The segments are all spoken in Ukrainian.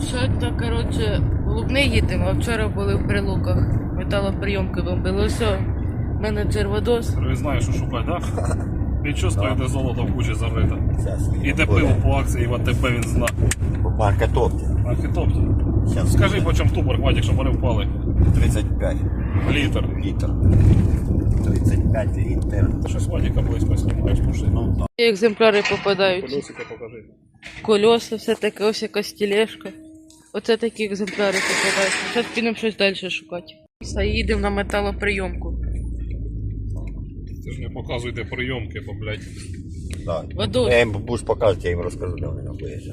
Сьогодні, коротше, в Лубни їдемо, а вчора були в прилуках. Металоприйомки бомбили. Ось, менеджер Водос. Ви знаєш, що шукати, так? Він чувствує, де золото в кучі зарито. Сейчас. Іде пиво по акції, в АТБ він зна. Марка топки. Архітопт. Скажи, по чому тупор хватить, щоб вони впали. 35 Літр. литр. 35 литр. Ти щось Вадіка близько знімаєш, пуши. Ну, да. Екземпляри попадають. Колесика покажи. Кольоса, все таке, ось якась тележка. Оце такі екземпляри попадають. Зараз підемо щось далі шукати. Все, їдемо на металоприйомку. Це ж не показуйте прийомки, бо, блядь. Да. Водос. Я їм будеш показувати, я їм розкажу, де вони знаходяться.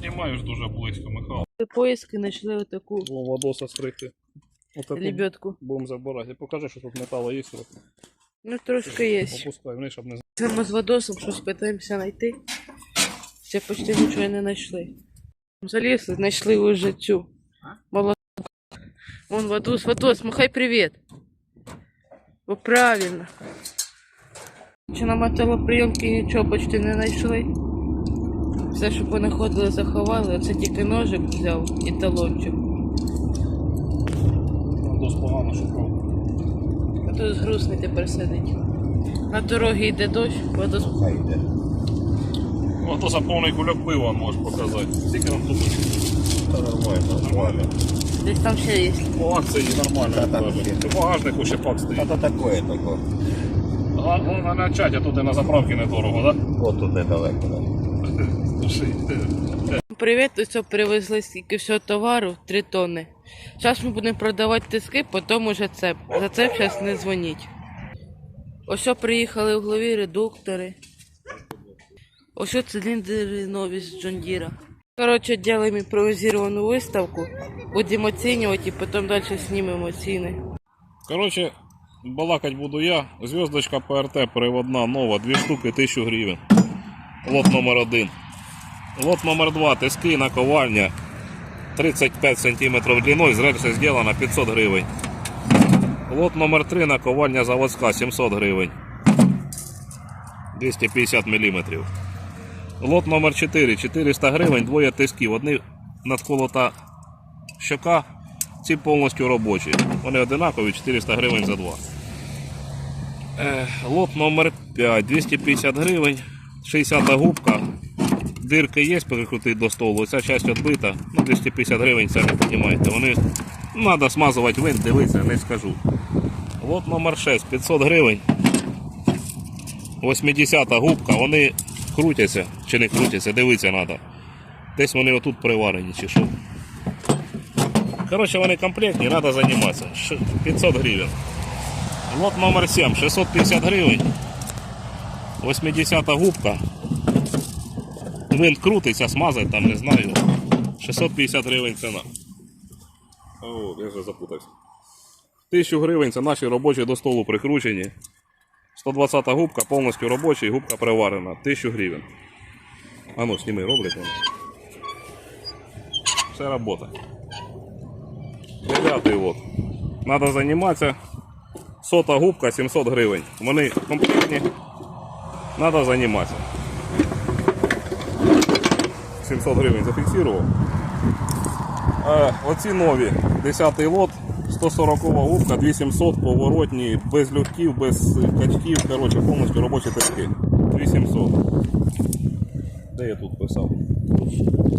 Знімаєш, дуже близько, Михайло. Поиски знайшли отаку О, Вадоса стригти. Отаку лебедку. будемо забирати. Покажи, що тут металу є. Ну, трошки є. Опускай вниз, щоб не Це ми з Водосом щось питаємося знайти. Ще почти нічого не знайшли. Залізли, знайшли вже цю молоко. Вон Водос, Водос, махай привіт. Бо правильно. Чи на металоприйомки нічого почти не знайшли. Все, що понаходили, заховали, оце тільки ножик взяв і талончик. Вадос погано шукав. Тут грустний тепер сидить. На дорогі йде дощ, Водос Хай йде. Вадоса повний кульок пива можеш показати. Скільки нам тут? Та нормально, нормально. десь там ще є. По акції нормально. Та там кажуть. ще. Ти багажнику ще пак стоїть. Та то таке, таке. А, ну, на начать, а тут і на заправки недорого, так? От тут недалеко. Да. Привіт, ось привезли стільки всього товару, 3 тонни. Зараз ми будемо продавати тиски, потім уже цеп. За цеп зараз не дзвоніть. Ось приїхали углові редуктори. Ось циліндри нові з Джондіра. Коротше, робимо імпровізовану виставку, будемо оцінювати і потім далі знімемо ціни. Коротше, балакать буду я. Зв'язочка ПРТ переводна нова, дві штуки 1000 гривень. Лот номер один. Лот номер два. Тиски наковальня 35 см длиною, зрельса зроблена 500 гривень. Лот номер 3 наковальня заводська 700 гривень. 250 мм. Лот номер 4 400 гривень, двоє тисків. Одні надколота щока, ці повністю робочі. Вони одинакові, 400 гривень за два. Е, лот номер 5, 250 гривень, 60 губка. Дирки є, перекрутити до столу. Ця частина відбита, ну 250 гривень самі піднімайте. Вони треба смазувати винт, дивитися, не скажу. Лот номер 6, 500 гривень. 80 губка, вони крутяться чи не крутяться, дивитися треба. Десь вони отут приварені чи що. Короче, вони комплектні, треба займатися. 500 гривень. Лот номер 7, 650 гривень. 80 губка. Винт крутиться, смазать там, не знаю. 650 гривень ціна. О, я вже запутався. 1000 гривень це наші робочі до столу прикручені. 120 губка, повністю робоча і губка приварена. 1000 гривень. А ну, сніми, роблять вони. Все робота. Дев'ятий лот. Надо займатися. Сота губка 700 гривень. Вони комплектні. Надо займатися. 700 гривень зафіксував. Е, оці нові. 10 лот. 140 губка, 2700 поворотні, без лютків, без качків, коротше, повністю робочі тиски. 2700. Де я тут писав?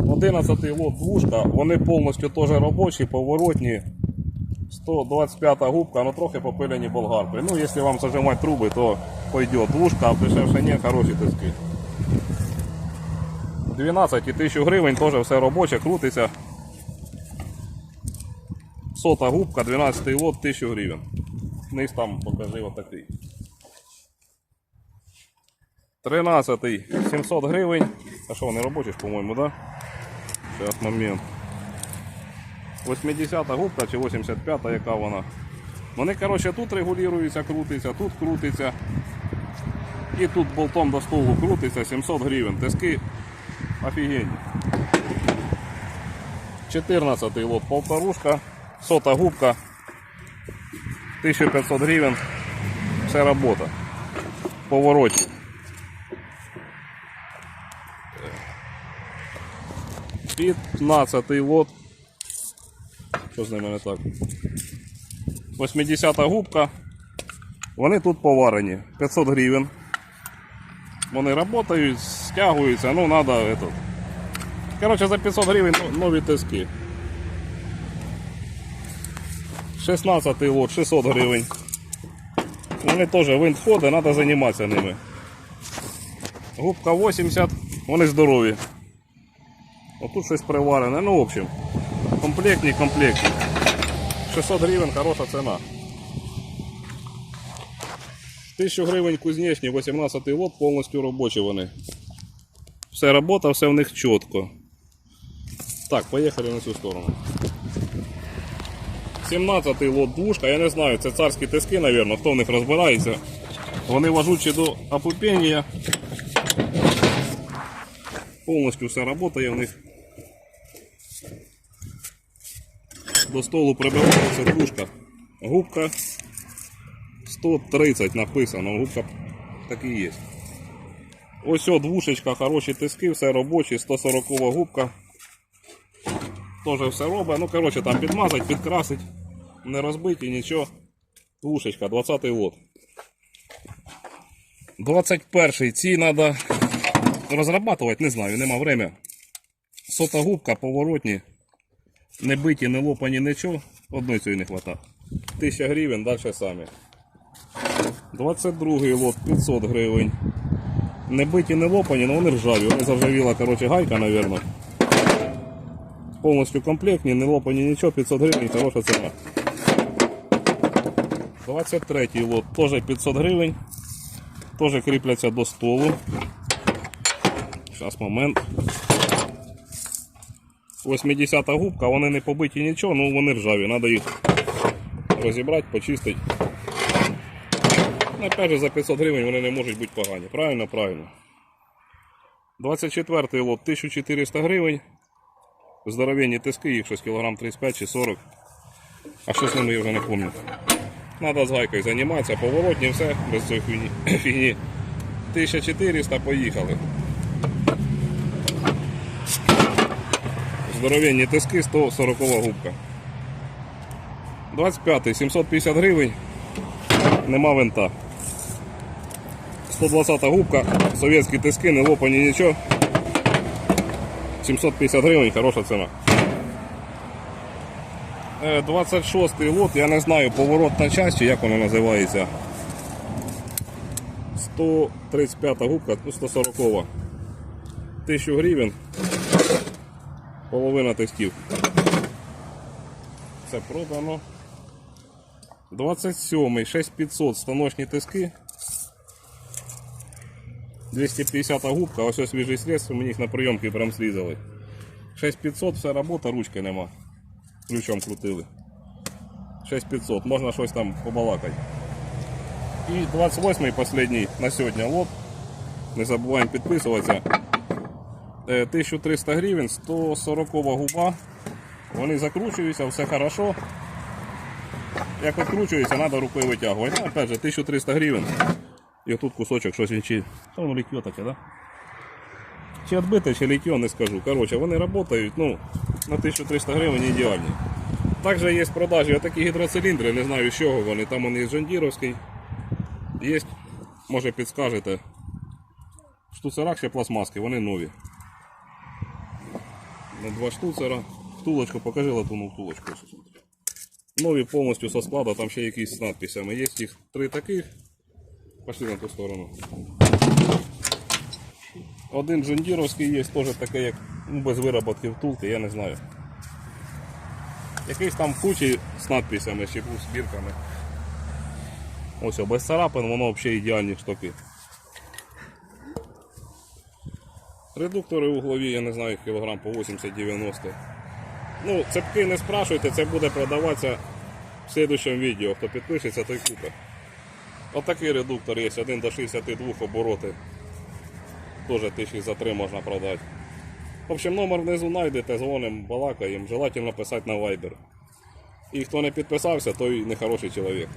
11 лот двушка, вони повністю теж робочі, поворотні. 125 губка, ну трохи попилені болгаркою. Ну, якщо вам зажимати труби, то пойдет. Двушка, а дешевше ні, хороші тиски. 12 і 1000 гривень, теж все робоче, крутиться. Сота губка, 12 лот, 1000 гривень. Низ там покажи отакий. 13 700 гривень. А що, вони робочі по-моєму, да? Зараз момент. 80 губка чи 85 яка вона. Вони, коротше, тут регулюються, крутиться, тут крутиться. І тут болтом до столу крутиться 700 гривень. Тиски офігенні. 14 лот полторушка, сота губка, 1500 гривень. Все робота. Повороті. 15 лот. Що з ними не так? 80 губка. Вони тут поварені. 500 гривень. Вони працюють, стягуються, ну треба этот. Коротше, за 500 гривень ну, нові тиски. 16 лот, 600 гривень. Вони теж винт треба займатися ними. Губка 80, вони здорові. Отут щось приварене, ну в общем. Комплектні, комплектні. 600 гривень хороша ціна. 1000 гривень кузнечні, 18 лот, повністю робочі вони. Все робота, все в них чітко. Так, поїхали на цю сторону. 17 лот двушка, я не знаю, це царські тиски, мабуть, хто в них розбирається. Вони важучі до опупіння. Повністю все працює в них. До столу прибивається двушка. Губка 130 написано, губка так і є. Ось о, двушечка, хороші тиски, все робочі, 140 губка. Тоже все робить. Ну, коротше, там підмазать, підкрасить. Не розбиті, нічого. Двушечка, 20 лот. 21 ці треба розрабатувати, не знаю, нема время. Сота губка, поворотні. Не биті, не лопані, нічого. Одної цієї не вистачає. 1000 гривень, далі самі. 22 лот 500 гривень. Не биті, не лопані, але вони ржаві. Вони заржавіла, коротше, гайка, мабуть. Повністю комплектні, не лопані нічого, 500 гривень, хороша ціна. 23-й лот, теж 500 гривень. Теж кріпляться до столу. Зараз момент. 80-та губка, вони не побиті нічого, ну вони ржаві, треба їх розібрати, почистити. Ну, Опять же, за 500 гривень вони не можуть бути погані. Правильно, правильно. 24 лот 1400 гривень. Здоровенні тиски, їх щось кілограм 35 чи 40. А що з ними я вже не пам'ятаю. Надо з гайкою займатися, поворотні, все, без цієї фігні. 1400 поїхали. Здоровенні тиски, 140 губка. 25-й, 750 гривень. Нема винта. 120 губка, совєтські тиски, не лопані нічого. 750 гривень, хороша ціна. Е, 26 лот, я не знаю, поворотна часть, чи як вона називається. 135 губка, ну 140. 1000 гривень. Половина тестів. Це продано. 27 6500 станочні тиски. 250 губка, ось ось свіжий средств, мені їх на прийомки прям срізали. 6500, вся робота, ручки нема. Ключом крутили. 6500, можна щось там побалакати. І 28 последній на сьогодні лот. Не забуваємо підписуватися. Е, 1300 гривень, 140 губа. Вони закручуються, все хорошо. Як відкручується, треба рукою витягувати. Ну, опять же, 1300 гривень. І тут кусочок щось він чи. Що воно літьо таке, да? Чи відбите, чи літьо, не скажу. Коротше, вони працюють, ну, на 1300 гривень ідеальні. Також є в продажі отакі гідроциліндри, не знаю з чого вони. Там вони Жондіровський. Є, може підскажете. Штуцерах ще пластмаски, вони нові. Два штуцера. Втулочку, покажи латуну втулочку. Нові повністю со складу, там ще якісь з надписями. Є їх три таких. Пошли на ту сторону. Один джундіровський є, теж такий, як ну, без вироботки втулки, я не знаю. Якийсь там кучі з надписями, ще був збірками. Ось без царапин, воно взагалі ідеальні штуки. Редуктори углові, я не знаю, кілограм по 80-90. Ну, цепки не спрашуйте, це буде продаватися в слідчому відео. Хто підпишеться, той купить. Отакий редуктор є, 1 до 62 обороти. Теж тисячі за 3 можна продати. В общем, номер внизу знайдете, дзвонимо, балакаємо. Желательно писати на Viber. І хто не підписався, той нехороший чоловік.